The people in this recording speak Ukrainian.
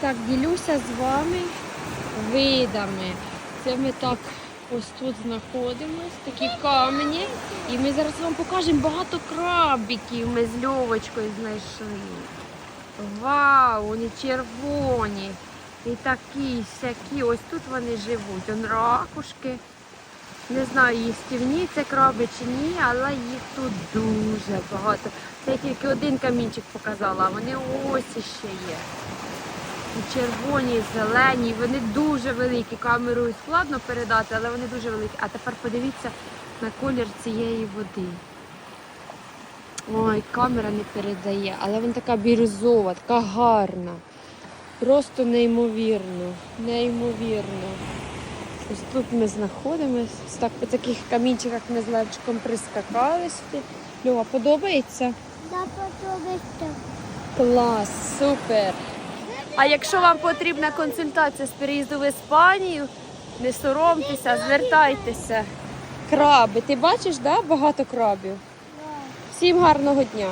Так, ділюся з вами видами. Це ми так ось тут знаходимось, такі камені. І ми зараз вам покажемо багато крабиків. Ми з Льовочкою знайшли. Вау, вони червоні. І такі, сякі. Ось тут вони живуть. Он ракушки. Не знаю, їстівні це краби чи ні, але їх тут дуже багато. Це я тільки один камінчик показала, а вони ось іще є. І червоні, і зелені, вони дуже великі. Камерою складно передати, але вони дуже великі. А тепер подивіться на колір цієї води. Ой, камера не передає, але вона така бірюзова, така гарна. Просто неймовірно, неймовірно. Ось тут ми знаходимося. Так по таких камінчиках ми з Левчиком прискакали сюди. Льова, подобається? Да, подобається. Клас, супер. А якщо вам потрібна консультація з переїзду в Іспанію, не соромтеся, звертайтеся. Краби, ти бачиш, да? багато крабів. Всім гарного дня.